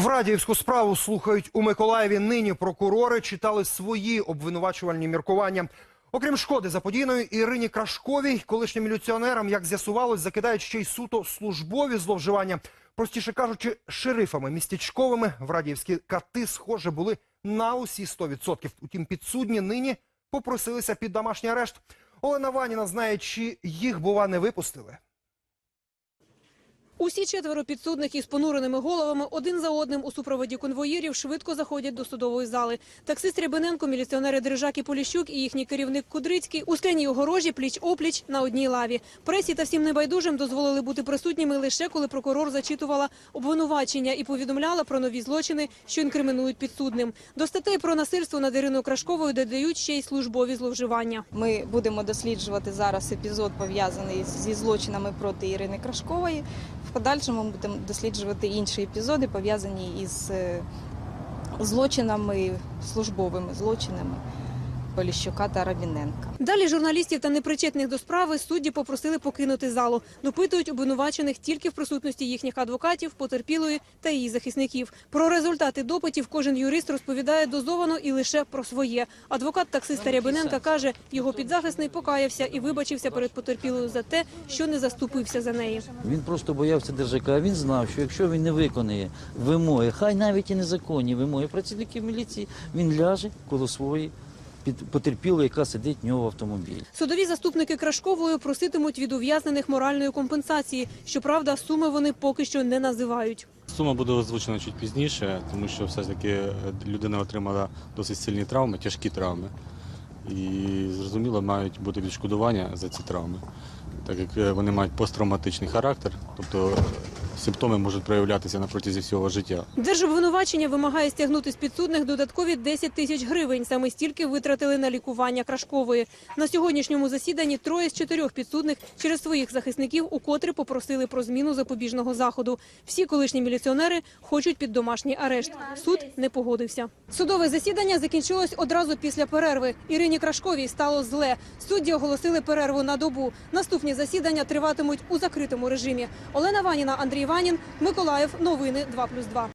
В Радіївську справу слухають у Миколаєві. Нині прокурори читали свої обвинувачувальні міркування. Окрім шкоди заподійної Ірині Крашковій, колишнім міліціонерам, як з'ясувалось, закидають ще й суто службові зловживання. Простіше кажучи, шерифами містечковими в Радіївські кати, схоже, були на усі 100%. Утім, підсудні нині попросилися під домашній арешт. Олена Ваніна знає, чи їх, бува, не випустили. Усі четверо підсудних із понуреними головами один за одним у супроводі конвоїрів швидко заходять до судової зали. Таксист Рябиненко, міліціонери Дрижак і Поліщук і їхній керівник Кудрицький у скляній огорожі пліч-опліч на одній лаві. Пресі та всім небайдужим дозволили бути присутніми лише коли прокурор зачитувала обвинувачення і повідомляла про нові злочини, що інкримінують підсудним. До статей про насильство над Іриною Крашковою додають ще й службові зловживання. Ми будемо досліджувати зараз епізод пов'язаний зі злочинами проти Ірини Крашкової. Подальшому ми будемо досліджувати інші епізоди, пов'язані із е, злочинами, службовими злочинами Поліщука та Равіненка. Далі журналістів та непричетних до справи судді попросили покинути залу. Допитують обвинувачених тільки в присутності їхніх адвокатів, потерпілої та її захисників. Про результати допитів кожен юрист розповідає дозовано і лише про своє. Адвокат таксиста Рябиненка каже, його підзахисний покаявся і вибачився перед потерпілою за те, що не заступився за неї. Він просто боявся держака. Він знав, що якщо він не виконає вимоги, хай навіть і незаконні вимоги працівників міліції, він ляже коло своєї під потерпілої, яка сидить в нього в автомобілі. Судові заступники Крашкової проситимуть від ув'язнених моральної компенсації. Щоправда, суми вони поки що не називають. Сума буде озвучена чуть пізніше, тому що все ж таки е, людина отримала досить сильні травми, тяжкі травми. І зрозуміло, мають бути відшкодування за ці травми, так як е, вони мають посттравматичний характер, тобто симптоми можуть проявлятися на протязі всього життя. Держобвинувачення вимагає стягнути з підсудних додаткові 10 тисяч гривень. Саме стільки витратили на лікування Крашкової. На сьогоднішньому засіданні троє з чотирьох підсудних через своїх захисників укотре попросили про зміну запобіжного заходу. Всі колишні міліціонери хочуть під домашній арешт. Суд не погодився. Судове засідання закінчилось одразу після перерви. Ірині Крашковій стало зле. Судді оголосили перерву на добу. Наступні засідання триватимуть у закритому режимі. Олена Ваніна, Андрій Ванін, Миколаїв. Новини 2+,2.